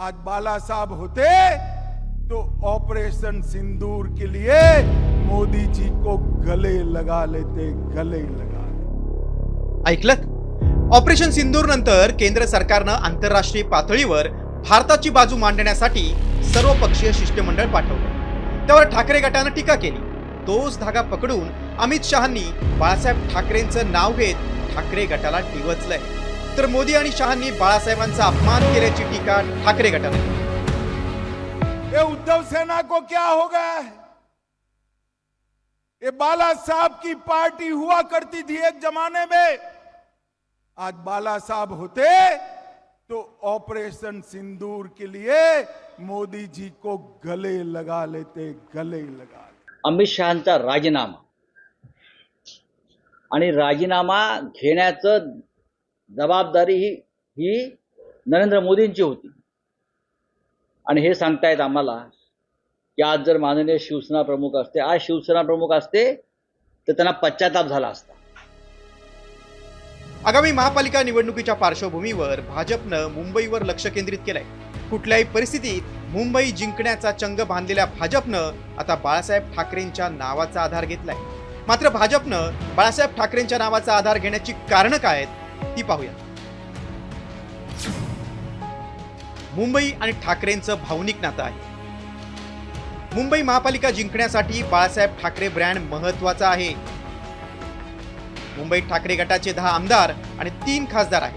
आज बाला साहब होते तो ऑपरेशन सिंदूर के लिए मोदी जी को गले लगा लेते गले लगा लेते। ऑपरेशन सिंदूर नंतर केंद्र सरकारनं आंतरराष्ट्रीय पातळीवर भारताची बाजू मांडण्यासाठी सर्वपक्षीय शिष्टमंडळ पाठवलं. त्यावर ठाकरे गटानं टीका केली. तोच धागा पकडून अमित शहांनी बाळासाहेब ठाकरेंचं नाव घेत ठाकरे गटाला डिवचलंय तर मोदी आणि शहांनी बाळासाहेबांचा अपमान केल्याची टीका ठाकरे गटाने. ये उद्धव सेना को क्या हो गया है? ये बाला साहब की पार्टी हुआ करती थी एक जमाने में। आज बाला साहब होते तो ऑपरेशन सिंदूर के लिए मोदी जी को गले लगा लेते गले लगा लेते। अमित शहांचा राजीनामा. आणि राजीनामा घेण्याचं जबाबदारी ही ही नरेंद्र मोदींची होती. आणि हे सांगतायत आम्हाला की आज जर माननीय शिवसेना प्रमुख असते आज शिवसेना प्रमुख असते तर त्यांना पश्चाताप झाला असता. आगामी महापालिका निवडणुकीच्या पार्श्वभूमीवर भाजपनं मुंबईवर लक्ष केंद्रित केलंय. कुठल्याही परिस्थितीत मुंबई जिंकण्याचा चंग बांधलेल्या भाजपनं आता बाळासाहेब ठाकरेंच्या नावाचा आधार घेतलाय. मात्र भाजपनं बाळासाहेब ठाकरेंच्या नावाचा आधार घेण्याची कारणं काय आहेत ती पाहूया. मुंबई आणि ठाकरेंचं भावनिक नातं आहे. मुंबई महापालिका जिंकण्यासाठी बाळासाहेब ठाकरे ब्रँड महत्त्वाचा आहे. मुंबईत ठाकरे गटाचे दहा आमदार आणि तीन खासदार आहेत.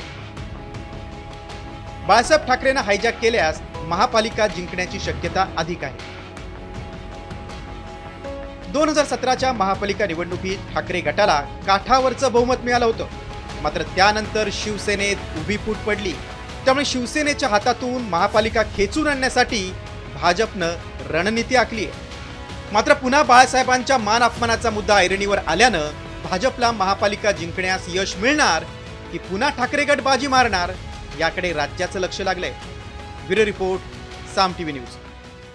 बाळासाहेब ठाकरेंना हायजॅक केल्यास महापालिका जिंकण्याची शक्यता अधिक आहे. दोन हजार सतराच्या महापालिका निवडणुकीत ठाकरे गटाला काठावरचं बहुमत मिळालं होतं. मात्र त्यानंतर शिवसेनेत उभी फूट पडली. त्यामुळे शिवसेनेच्या हातातून महापालिका खेचून आणण्यासाठी भाजपनं रणनीती आखली आहे. मात्र पुन्हा बाळासाहेबांच्या मान अपमानाचा मुद्दा ऐरणीवर आल्यानं भाजपला महापालिका जिंकण्यास यश मिळणार की पुन्हा ठाकरे गट बाजी मारणार याकडे राज्याचं लक्ष लागलंय. Bureau report Saam TV news.